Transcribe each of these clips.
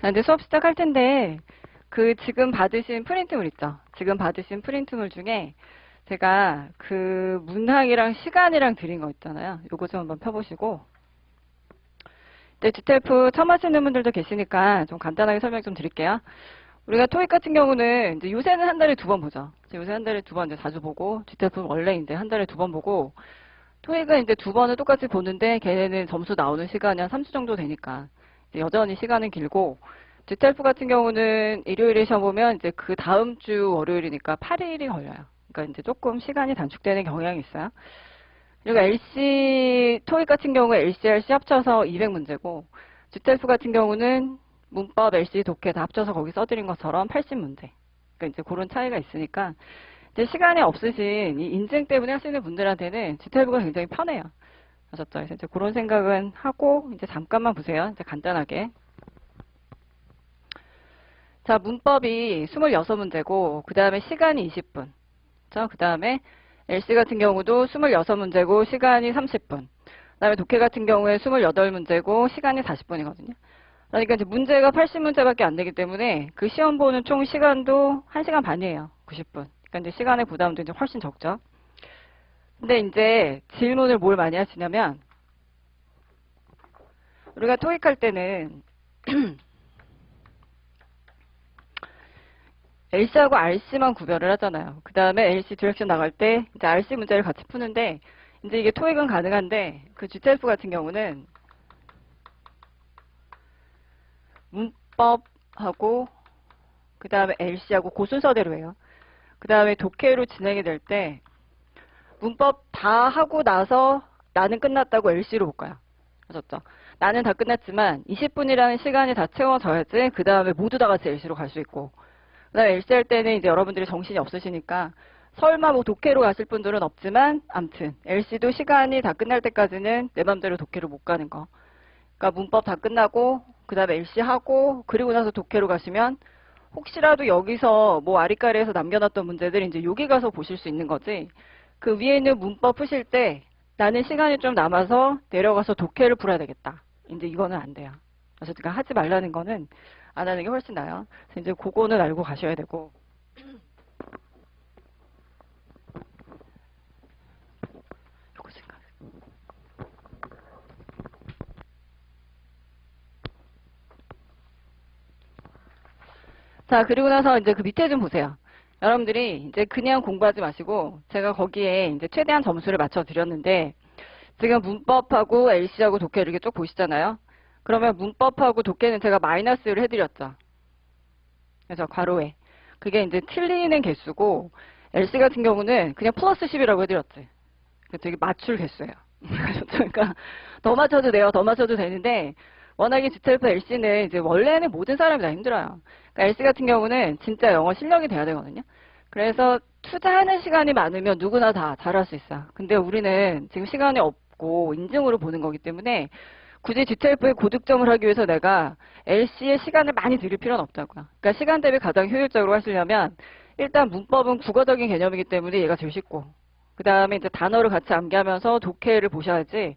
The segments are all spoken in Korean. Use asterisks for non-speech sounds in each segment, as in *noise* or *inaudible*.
자, 이제 수업 시작할 텐데, 그 지금 받으신 프린트물 있죠? 지금 받으신 프린트물 중에 제가 그 문항이랑 시간이랑 드린 거 있잖아요. 요거 좀 한번 펴보시고. 네, GTF 처음 하시는 분들도 계시니까 좀 간단하게 설명 좀 드릴게요. 우리가 토익 같은 경우는 이제 요새는 한 달에 두 번 보죠. 이제 요새 한 달에 두 번 이제 자주 보고, GTF 는 원래 이제 한 달에 두 번 보고, 토익은 이제 두 번을 똑같이 보는데 걔네는 점수 나오는 시간이 한 3주 정도 되니까 이제 여전히 시간은 길고 GTF 같은 경우는 일요일에 시험 보면 이제 그 다음 주 월요일이니까 8일이 걸려요. 그러니까 이제 조금 시간이 단축되는 경향이 있어요. 그리고 LC 토익 같은 경우에 LC, RC 합쳐서 200문제고 GTF 같은 경우는 문법, LC, 독해 다 합쳐서 거기 써드린 것처럼 80문제. 그러니까 이제 그런 차이가 있으니까 이제 시간이 없으신 이 인증 때문에 하시는 분들한테는 GTF가 굉장히 편해요. 아셨죠? 그래서 이제 그런 생각은 하고 이제 잠깐만 보세요. 이제 간단하게. 자, 문법이 26문제고 그 다음에 시간이 20분. 그 다음에 LC 같은 경우도 26문제고 시간이 30분. 그 다음에 독해 같은 경우에 28문제고 시간이 40분이거든요. 그러니까 이제 문제가 80문제밖에 안 되기 때문에 그 시험 보는 총 시간도 1시간 반이에요. 90분. 그러니까 이제 시간의 부담도 이제 훨씬 적죠. 근데 이제 질문을 뭘 많이 하시냐면 우리가 토익할 때는 *clears throat* LC하고 RC만 구별을 하잖아요. 그 다음에 LC 디렉션 나갈 때 이제 RC 문제를 같이 푸는데 이제 이게 토익은 가능한데 그 GTF 같은 경우는 문법하고 그 다음에 LC하고 그 순서대로 해요. 그 다음에 독해로 진행이 될 때 문법 다 하고 나서 나는 끝났다고 LC로 못 가요. 아셨죠? 나는 다 끝났지만 20분이라는 시간이 다 채워져야지 그 다음에 모두 다 같이 LC로 갈 수 있고 그 다음에 LC 할 때는 이제 여러분들이 정신이 없으시니까 설마 뭐 독해로 가실 분들은 없지만 암튼 LC도 시간이 다 끝날 때까지는 내 맘대로 독해로 못 가는 거. 그러니까 문법 다 끝나고 그 다음에 LC 하고 그리고 나서 독해로 가시면 혹시라도 여기서 뭐 아리까리에서 남겨놨던 문제들 이제 여기 가서 보실 수 있는 거지. 그 위에 있는 문법 푸실 때 나는 시간이 좀 남아서 내려가서 독해를 풀어야 되겠다. 이제 이거는 안 돼요. 그래서 그러니까 하지 말라는 거는 안 하는 게 훨씬 나아요. 그래서 이제 그거는 알고 가셔야 되고. *clears throat* 자, 그리고 나서 이제 그 밑에 좀 보세요. 여러분들이 이제 그냥 공부하지 마시고 제가 거기에 이제 최대한 점수를 맞춰 드렸는데 지금 문법하고 LC하고 독해 이렇게 쭉 보시잖아요. 그러면 문법하고 독해는 제가 마이너스를 해드렸죠. 그래서 괄호에. 그게 이제 틀리는 개수고 LC 같은 경우는 그냥 플러스 10이라고 해드렸지. 되게 맞출 개수예요. *laughs* 그러니까 더 맞춰도 돼요. 더 맞춰도 되는데 워낙에 GTF LC는 이제 원래는 모든 사람이 다 힘들어요. 그러니까 LC 같은 경우는 진짜 영어 실력이 돼야 되거든요. 그래서 투자하는 시간이 많으면 누구나 다 잘할 수 있어요. 근데 우리는 지금 시간이 없고 인증으로 보는 거기 때문에 굳이 GTF에 고득점을 하기 위해서 내가 LC에 시간을 많이 들일 필요는 없다고요. 그러니까 시간 대비 가장 효율적으로 하시려면 일단 문법은 국어적인 개념이기 때문에 얘가 제일 쉽고 그 다음에 이제 단어를 같이 암기하면서 독해를 보셔야지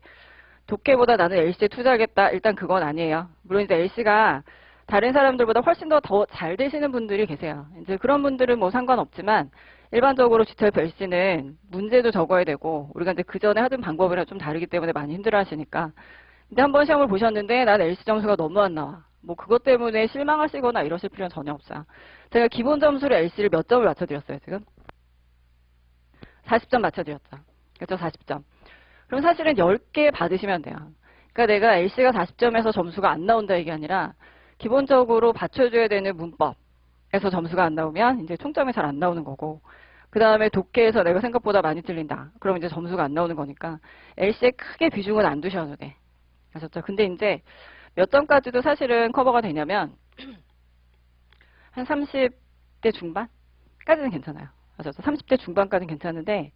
독해보다 나는 LC에 투자하겠다. 일단 그건 아니에요. 물론 이제 LC가 다른 사람들보다 훨씬 더 더 잘 되시는 분들이 계세요. 이제 그런 분들은 뭐 상관없지만 일반적으로 GTF LC는 문제도 적어야 되고 우리가 이제 그 전에 하던 방법이랑 좀 다르기 때문에 많이 힘들어 하시니까 근데 한번 시험을 보셨는데 난 LC 점수가 너무 안 나와. 뭐 그것 때문에 실망하시거나 이러실 필요는 전혀 없어요. 제가 기본 점수로 LC를 몇 점을 맞춰드렸어요, 지금? 40점 맞춰드렸죠. 그렇죠, 40점. 그럼 사실은 10개 받으시면 돼요. 그러니까 내가 LC가 40점에서 점수가 안 나온다 이게 아니라 기본적으로 받쳐줘야 되는 문법에서 점수가 안 나오면 이제 총점이 잘 안 나오는 거고 그 다음에 독해에서 내가 생각보다 많이 틀린다. 그럼 이제 점수가 안 나오는 거니까 LC에 크게 비중은 안 두셔도 돼. 아셨죠? 근데 이제 몇 점까지도 사실은 커버가 되냐면 *clears throat* 한 30대 중반까지는 괜찮아요. 아셨죠? 30대 중반까지는 괜찮은데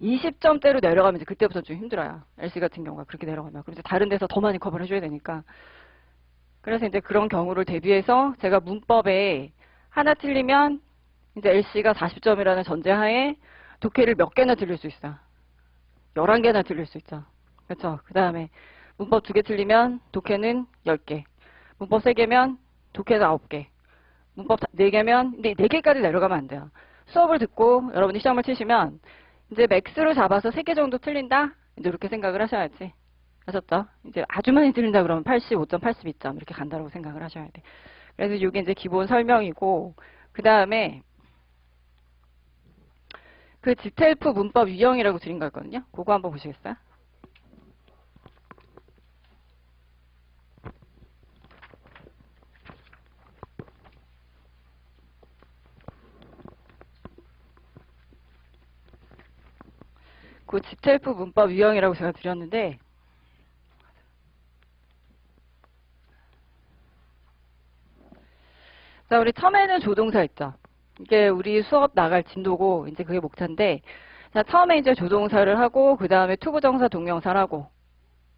20점대로 내려가면 이제 그때부터 좀 힘들어요. LC 같은 경우가 그렇게 내려가면. 그럼 이제 다른 데서 더 많이 커버를 해줘야 되니까. 그래서 이제 그런 경우를 대비해서 제가 문법에 하나 틀리면 이제 LC가 40점이라는 전제하에 독해를 몇 개나 틀릴 수 있어. 11개나 틀릴 수 있죠. 그렇죠. 그 다음에 문법 두 개 틀리면 독해는 10개. 문법 세 개면 독해서 9개. 문법 4개면, 근데 4개까지 내려가면 안 돼요. 수업을 듣고 여러분이 시험을 치시면 이제 맥스로 잡아서 3개 정도 틀린다? 이제 이렇게 생각을 하셔야지. 아셨죠? 이제 아주 많이 틀린다 그러면 85점, 82점 이렇게 간다고 생각을 하셔야 돼. 그래서 이게 이제 기본 설명이고 그 다음에 그 지텔프 문법 유형이라고 드린 거 있거든요. 그거 한번 보시겠어요? 그 지텔프 문법 유형이라고 제가 드렸는데 자, 우리 처음에는 조동사 있죠. 이게 우리 수업 나갈 진도고 이제 그게 목차인데 자, 처음에 이제 조동사를 하고 그 다음에 투부정사 동명사를 하고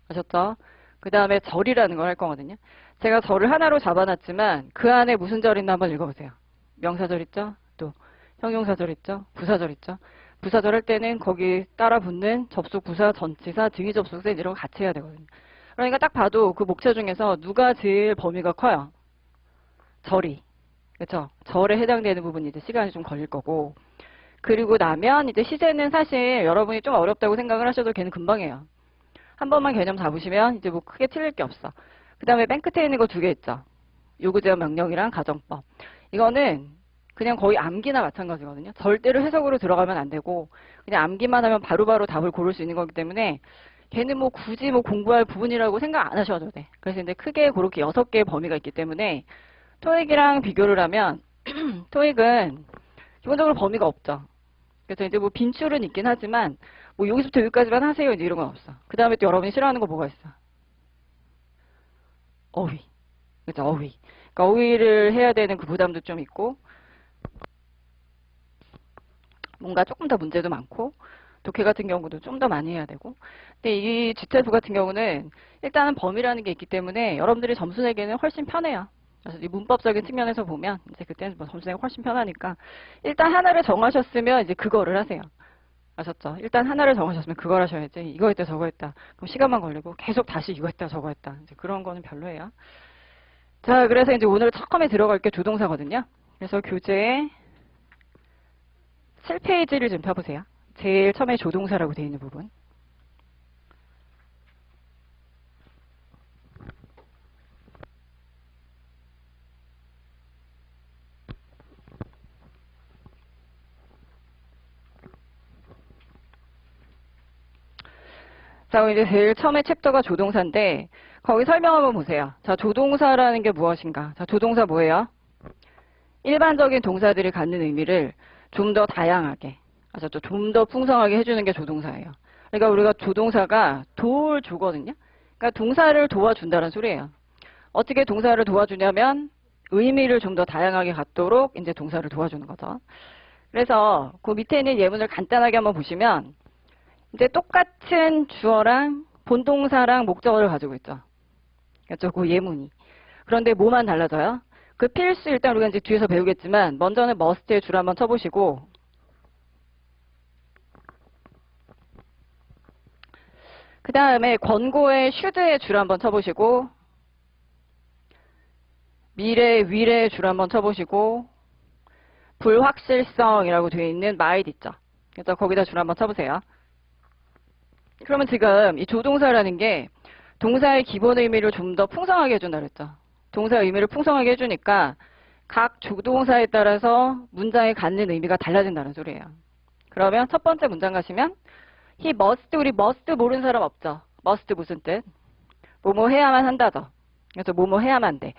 아셨죠? 그 다음에 절이라는 걸 할 거거든요. 제가 절을 하나로 잡아놨지만 그 안에 무슨 절 있나 한번 읽어보세요. 명사절 있죠? 또 형용사절 있죠? 부사절 있죠? 부사절 할 때는 거기 따라 붙는 접속 부사, 전치사, 등위 접속사 이런 거 같이 해야 되거든요. 그러니까 딱 봐도 그 목차 중에서 누가 제일 범위가 커요? 절이. 그렇죠? 절에 해당되는 부분이 이제 시간이 좀 걸릴 거고. 그리고 나면 이제 시제는 사실 여러분이 좀 어렵다고 생각을 하셔도 걔는 금방 해요. 한 번만 개념 잡으시면 이제 뭐 크게 틀릴 게 없어. 그 다음에 맨 끝에 있는 거 두 개 있죠. 요구제어 명령이랑 가정법. 이거는 그냥 거의 암기나 마찬가지거든요. 절대로 해석으로 들어가면 안 되고 그냥 암기만 하면 바로 바로 답을 고를 수 있는 거기 때문에 걔는 뭐 굳이 뭐 공부할 부분이라고 생각 안 하셔도 돼. 그래서 이제 크게 그렇게 여섯 개의 범위가 있기 때문에 토익이랑 비교를 하면 *clears throat* 토익은 기본적으로 범위가 없죠. 그래서 이제 뭐 빈출은 있긴 하지만 뭐 여기서부터 여기까지만 하세요 이제 이런 건 없어. 그 다음에 또 여러분이 싫어하는 거 뭐가 있어? 어휘. 그죠 어휘. 그러니까 어휘를 해야 되는 그 부담도 좀 있고 뭔가 조금 더 문제도 많고 독해 같은 경우도 좀 더 많이 해야 되고 근데 이 GTF 같은 경우는 일단은 범위라는 게 있기 때문에 여러분들이 점수 내기는 훨씬 편해요. 그래서 이 문법적인 측면에서 보면 이제 그때는 뭐 점수 내기 훨씬 편하니까 일단 하나를 정하셨으면 이제 그거를 하세요. 아셨죠? 일단 하나를 정하셨으면 그걸 하셔야지 이거 했다 저거 했다 그럼 시간만 걸리고 계속 다시 이거 했다 저거 했다 이제 그런 거는 별로예요. 자 그래서 이제 오늘 처음에 들어갈 게 조동사거든요. 그래서 교재에 7페이지를 좀 펴보세요. 제일 처음에 조동사라고 되어 있는 부분. 자, 이제 제일 처음에 챕터가 조동사인데 거기 설명 한번 보세요. 자, 조동사라는 게 무엇인가? 자, 조동사 뭐예요? 일반적인 동사들이 갖는 의미를 좀 더 다양하게, 아셨죠? 좀더 풍성하게 해주는 게 조동사예요. 그러니까 우리가 조동사가 도울 주거든요. 그러니까 동사를 도와준다는 소리예요. 어떻게 동사를 도와주냐면 의미를 좀 더 다양하게 갖도록 이제 동사를 도와주는 거죠. 그래서 그 밑에 있는 예문을 간단하게 한번 보시면 이제 똑같은 주어랑 본동사랑 목적어를 가지고 있죠. 그렇죠? 그 예문이. 그런데 뭐만 달라져요? 그 필수 일단 우리가 이제 뒤에서 배우겠지만 먼저는 must의 줄 한번 쳐보시고 그 다음에 권고의 should의 줄 한번 쳐보시고 미래, 위례의 줄 한번 쳐보시고 불확실성이라고 되어 있는 might 있죠. 그래서 거기다 줄 한번 쳐보세요. 그러면 지금 이 조동사라는 게 동사의 기본 의미를 좀 더 풍성하게 해준다 그랬죠. 동사의 의미를 풍성하게 해주니까 각 조동사에 따라서 문장에 갖는 의미가 달라진다는 소리예요. 그러면 첫 번째 문장 가시면 he must, 우리 must 모르는 사람 없죠. must 무슨 뜻? 뭐뭐 해야만 한다죠. 그래서 뭐뭐 해야만 돼.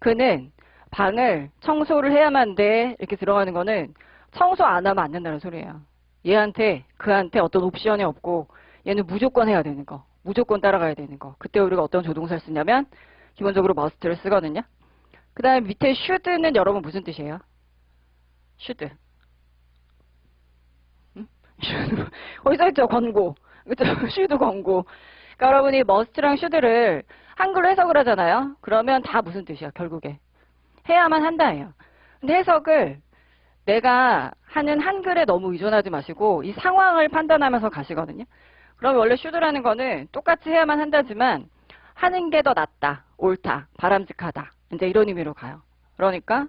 그는 방을 청소를 해야만 돼. 이렇게 들어가는 거는 청소 안 하면 안 된다는 소리예요. 얘한테, 그한테 어떤 옵션이 없고 얘는 무조건 해야 되는 거. 무조건 따라가야 되는 거. 그때 우리가 어떤 조동사를 쓰냐면 기본적으로 must를 쓰거든요. 그 다음에 밑에 should는 여러분 무슨 뜻이에요? should. 응? should. 거기 써있죠? 권고. 그죠? *laughs* should 권고. 그러니까 여러분이 must랑 should를 한글로 해석을 하잖아요. 그러면 다 무슨 뜻이야, 결국에. 해야만 한다예요. 근데 해석을 내가 하는 한글에 너무 의존하지 마시고 이 상황을 판단하면서 가시거든요. 그럼 원래 should라는 거는 똑같이 해야만 한다지만 하는 게 더 낫다, 옳다, 바람직하다 이제 이런 의미로 가요. 그러니까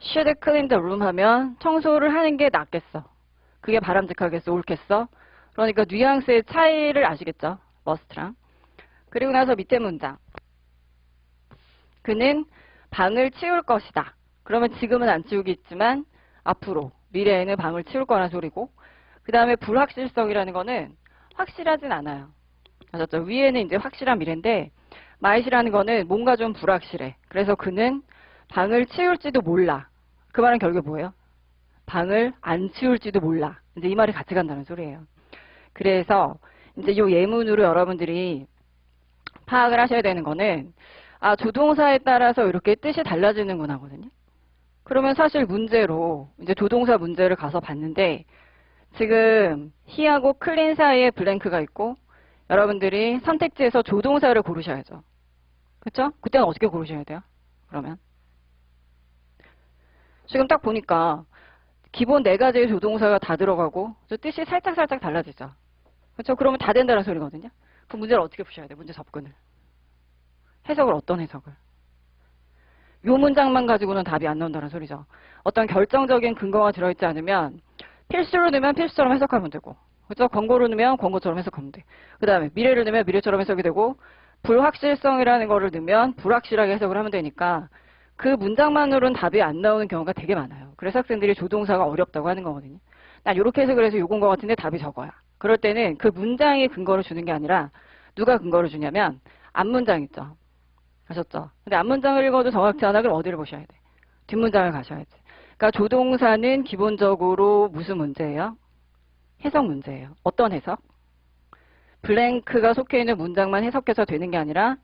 should clean the room 하면 청소를 하는 게 낫겠어. 그게 바람직하겠어, 옳겠어. 그러니까 뉘앙스의 차이를 아시겠죠? must랑. 그리고 나서 밑에 문장. 그는 방을 치울 것이다. 그러면 지금은 안 치우겠지만 앞으로 미래에는 방을 치울 거라는 소리고 그 다음에 불확실성이라는 거는 확실하진 않아요. 아셨죠? 위에는 이제 확실한 미래인데 마이시라는 거는 뭔가 좀 불확실해. 그래서 그는 방을 치울지도 몰라. 그 말은 결국에 뭐예요? 방을 안 치울지도 몰라. 이제 이 말이 같이 간다는 소리예요. 그래서 이제 이 예문으로 여러분들이 파악을 하셔야 되는 거는 아 조동사에 따라서 이렇게 뜻이 달라지는구나 하거든요. 그러면 사실 문제로 이제 조동사 문제를 가서 봤는데 지금 he하고 clean 사이에 블랭크가 있고 여러분들이 선택지에서 조동사를 고르셔야죠. 그렇죠? 그때는 어떻게 고르셔야 돼요? 그러면 지금 딱 보니까 기본 네 가지의 조동사가 다 들어가고 저 뜻이 살짝 살짝 달라지죠. 그렇죠? 그러면 다 된다는 소리거든요. 그 문제를 어떻게 푸셔야 돼요? 문제 접근을. 해석을 어떤 해석을? 요 문장만 가지고는 답이 안 나온다는 소리죠. 어떤 결정적인 근거가 들어있지 않으면 필수로 넣으면 필수처럼 해석하면 되고 그렇죠? 권고로 넣으면 권고처럼 해석하면 돼. 그 다음에 미래를 넣으면 미래처럼 해석이 되고 불확실성이라는 거를 넣으면 불확실하게 해석을 하면 되니까 그 문장만으로는 답이 안 나오는 경우가 되게 많아요. 그래서 학생들이 조동사가 어렵다고 하는 거거든요. 난 이렇게 해석을 해서 요건 것 같은데 답이 저거야. 그럴 때는 그 문장이 근거를 주는 게 아니라 누가 근거를 주냐면 앞문장 있죠. 아셨죠? 근데 앞문장을 읽어도 정확치 않아 그럼 어디를 보셔야 돼? 뒷문장을 가셔야지. 그러니까 조동사는 기본적으로 무슨 문제예요? 해석 문제예요. 어떤 해석? 블랭크가 속해 있는 문장만 해석해서 되는 게 아니라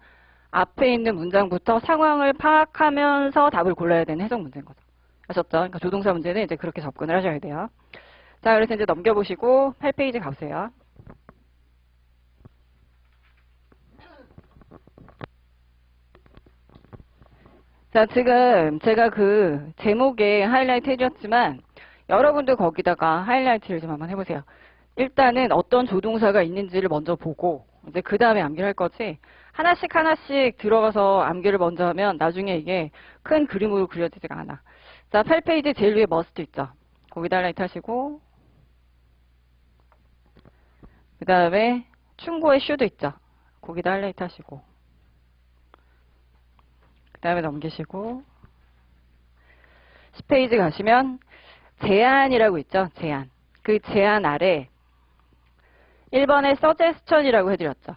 앞에 있는 문장부터 상황을 파악하면서 답을 골라야 되는 해석 문제인 거죠. 아셨죠? 그러니까 조동사 문제는 이제 그렇게 접근을 하셔야 돼요. 자, 그래서 이제 넘겨보시고 8페이지 가보세요. 자, 지금 제가 그 제목에 하이라이트 해주었지만 여러분도 거기다가 하이라이트를 좀 한번 해보세요. 일단은 어떤 조동사가 있는지를 먼저 보고 이제 그 다음에 암기를 할 거지 하나씩 하나씩 들어가서 암기를 먼저 하면 나중에 이게 큰 그림으로 그려지지가 않아. 자, 8페이지 제일 위에 머스트 있죠. 거기다 하이라이트 하시고 그 다음에 충고의 슈도 있죠. 거기다 하이라이트 하시고 그 다음에 넘기시고 10페이지 가시면 제안이라고 있죠. 제안. 그 제안 아래 1번에 suggestion이라고 해드렸죠.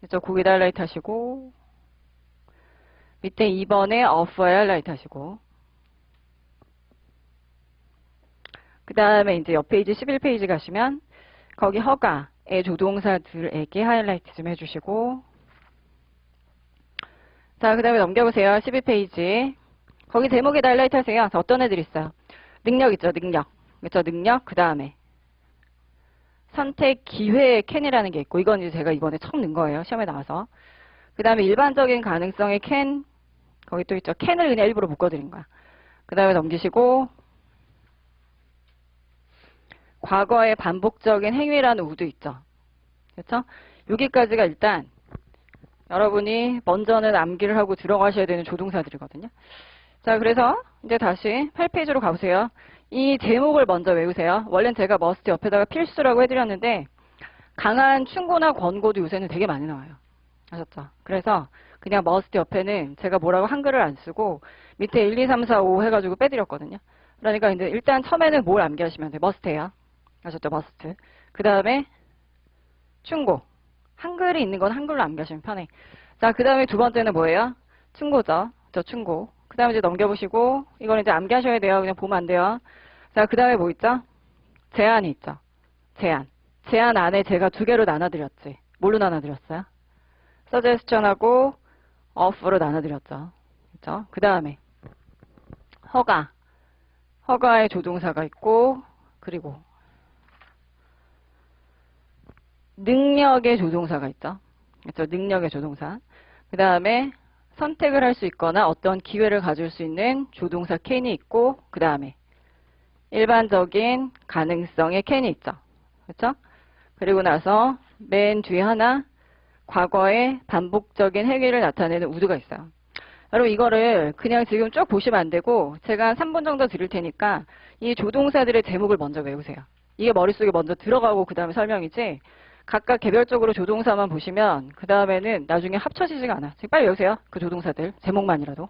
그래서 거기다 하이라이트 하시고 밑에 2번에 offer에 하이라이트 하시고 그 다음에 이제 옆 페이지 11페이지 가시면 거기 허가의 조동사들에게 하이라이트 좀 해주시고 자, 그 다음에 넘겨보세요. 12페이지. 거기 제목에 하이라이트 하세요. 자, 어떤 애들 있어요? 능력 있죠, 능력. 그렇죠, 능력. 그 다음에 선택 기회의 캔이라는 게 있고 이건 이제 제가 이번에 처음 넣은 거예요. 시험에 나와서. 그 다음에 일반적인 가능성의 캔 거기 또 있죠. 캔을 그냥 일부러 묶어드린 거야. 그 다음에 넘기시고 과거의 반복적인 행위라는 우도 있죠. 그렇죠? 여기까지가 일단 여러분이 먼저는 암기를 하고 들어가셔야 되는 조동사들이거든요. 자, 그래서 이제 다시 8페이지로 가보세요. 이 제목을 먼저 외우세요. 원래는 제가 머스트 옆에다가 필수라고 해드렸는데 강한 충고나 권고도 요새는 되게 많이 나와요. 아셨죠? 그래서 그냥 머스트 옆에는 제가 뭐라고 한글을 안 쓰고 밑에 1, 2, 3, 4, 5 해가지고 빼드렸거든요. 그러니까 이제 일단 처음에는 뭘 암기하시면 돼요. 머스트예요. 아셨죠? 머스트. 그 다음에 충고. 한글이 있는 건 한글로 암기하시면 편해. 자, 그 다음에 두 번째는 뭐예요? 충고죠. 저 충고. 그 다음에 이제 넘겨보시고, 이건 이제 암기하셔야 돼요. 그냥 보면 안 돼요. 자, 그 다음에 뭐 있죠? 제안이 있죠. 제안. 제안 안에 제가 두 개로 나눠드렸지. 뭘로 나눠드렸어요? 서제스천하고 offer로 나눠드렸죠. 그죠? 그 다음에 허가. 허가의 조동사가 있고, 그리고 능력의 조동사가 있죠. 그렇죠? 능력의 조동사. 그 다음에 선택을 할 수 있거나 어떤 기회를 가질 수 있는 조동사 캔이 있고 그 다음에 일반적인 가능성의 캔이 있죠. 그렇죠? 그리고 나서 맨 뒤에 하나 과거의 반복적인 행위를 나타내는 우드가 있어요. 여러분 이거를 그냥 지금 쭉 보시면 안 되고 제가 한 3분 정도 드릴 테니까 이 조동사들의 제목을 먼저 외우세요. 이게 머릿속에 먼저 들어가고 그 다음에 설명이지 각각 개별적으로 조동사만 보시면 그 다음에는 나중에 합쳐지지가 않아. 지금 빨리 외우세요. 그 조동사들 제목만이라도.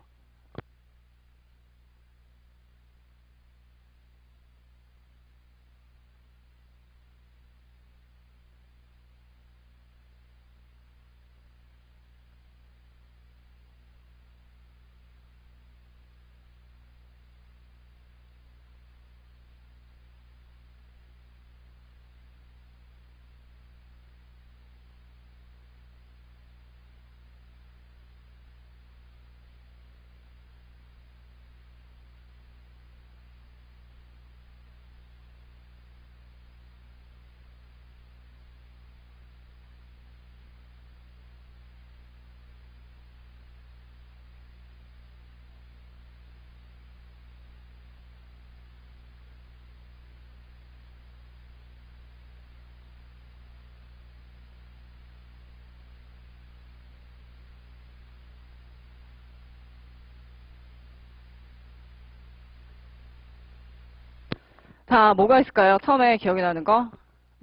자, 뭐가 있을까요? 처음에 기억이 나는 거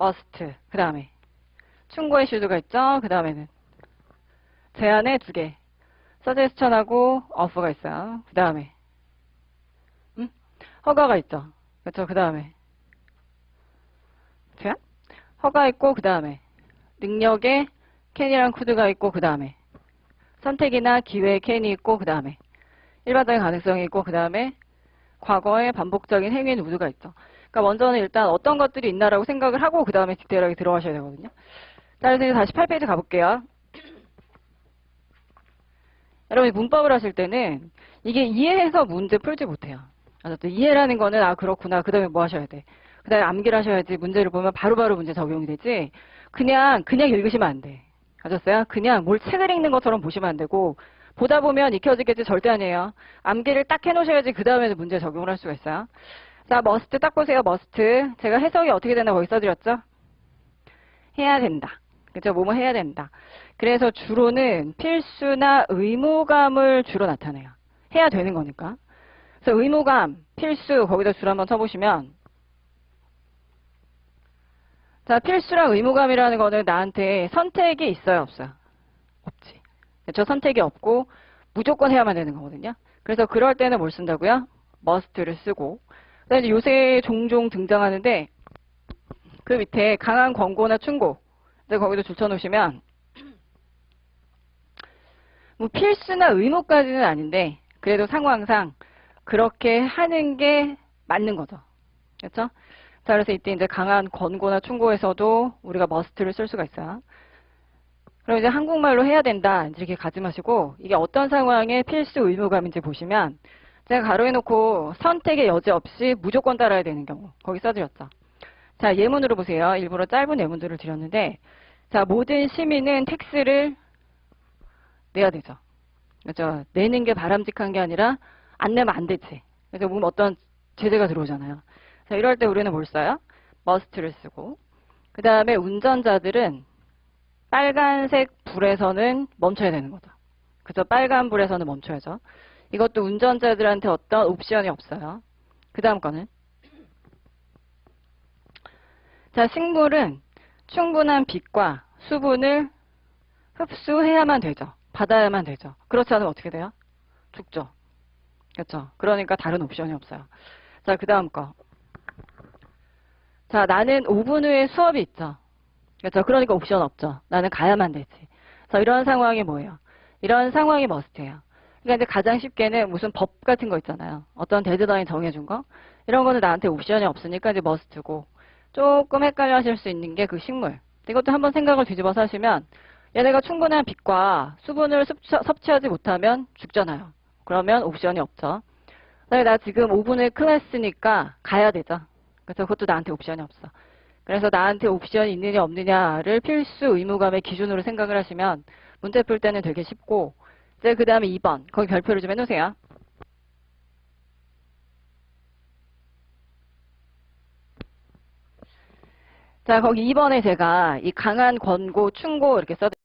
must. 그 다음에 충고의 슈드가 있죠. 그 다음에는 제안의 두 개. 서제스천하고 offer가 있어요. 그 다음에 음? 허가가 있죠. 그렇죠. 그 다음에 제안? 허가 있고 그 다음에 능력에 캔이랑 쿠드가 있고 그 다음에 선택이나 기회의 캔이 있고 그 다음에 일반적인 가능성이 있고 그 다음에 과거의 반복적인 행위의 우드가 있죠. 그러니까 먼저는 일단 어떤 것들이 있나라고 생각을 하고 그 다음에 디테일하게 들어가셔야 되거든요. 자, 그래서 이제 다시 8페이지 가볼게요. *clears throat* 여러분이 문법을 하실 때는 이게 이해해서 문제 풀지 못해요. 알았죠? 이해라는 거는 아 그렇구나. 그 다음에 뭐 하셔야 돼. 그 다음에 암기를 하셔야지 문제를 보면 바로 바로 문제 적용이 되지. 그냥 그냥 읽으시면 안 돼. 아셨어요? 그냥 뭘 책을 읽는 것처럼 보시면 안 되고 보다 보면 익혀지겠지 절대 아니에요. 암기를 딱 해놓으셔야지 그 다음에 문제 적용을 할 수가 있어요. 자, 머스트 딱 보세요. 머스트. 제가 해석이 어떻게 되나 거기 써드렸죠? 해야 된다. 그죠? 뭐뭐 해야 된다. 그래서 주로는 필수나 의무감을 주로 나타내요. 해야 되는 거니까. 그래서 의무감, 필수 거기다 줄 한번 쳐보시면 자, 필수랑 의무감이라는 거는 나한테 선택이 있어요, 없어요? 없지. 그렇죠? 선택이 없고 무조건 해야만 되는 거거든요. 그래서 그럴 때는 뭘 쓴다고요? must를 쓰고 그다음에 요새 종종 등장하는데 그 밑에 강한 권고나 충고 거기도 줄쳐 놓으시면 뭐 필수나 의무까지는 아닌데 그래도 상황상 그렇게 하는 게 맞는 거죠. 그렇죠? 자, 그래서 이때 이제 강한 권고나 충고에서도 우리가 must를 쓸 수가 있어요. 그럼 이제 한국말로 해야 된다 이렇게 가지 마시고 이게 어떤 상황에 필수 의무감인지 보시면 제가 가로해놓고 선택의 여지 없이 무조건 따라야 되는 경우 거기 써드렸죠. 자 예문으로 보세요. 일부러 짧은 예문들을 드렸는데 자 모든 시민은 텍스를 내야 되죠. 그렇죠. 내는 게 바람직한 게 아니라 안 내면 안 되지. 그래서 보면 어떤 제재가 들어오잖아요. 자 이럴 때 우리는 뭘 써요? must를 쓰고 그 다음에 운전자들은 빨간색 불에서는 멈춰야 되는 거죠. 그죠? 빨간 불에서는 멈춰야죠. 이것도 운전자들한테 어떤 옵션이 없어요. 그 다음 거는 자, 식물은 충분한 빛과 수분을 흡수해야만 되죠. 받아야만 되죠. 그렇지 않으면 어떻게 돼요? 죽죠. 그렇죠. 그러니까 다른 옵션이 없어요. 자, 그 다음 거. 자, 나는 5분 후에 수업이 있죠. 그렇죠. 그러니까 옵션 없죠. 나는 가야만 되지. 그래서 이런 상황이 뭐예요? 이런 상황이 머스트예요. 그러니까 가장 쉽게는 무슨 법 같은 거 있잖아요. 어떤 데드라인 정해준 거. 이런 거는 나한테 옵션이 없으니까 이제 머스트고 조금 헷갈려 하실 수 있는 게 그 식물. 이것도 한번 생각을 뒤집어서 하시면 얘네가 충분한 빛과 수분을 섭취하지 못하면 죽잖아요. 그러면 옵션이 없죠. 나 지금 5분의 클래스니까 가야 되죠. 그래서 그것도 나한테 옵션이 없어. 그래서 나한테 옵션이 있느냐 없느냐를 필수 의무감의 기준으로 생각을 하시면 문제 풀 때는 되게 쉽고 이제 그 다음에 2번 거기 별표를 좀 해놓으세요. 자 거기 2번에 제가 이 강한 권고 충고 이렇게 써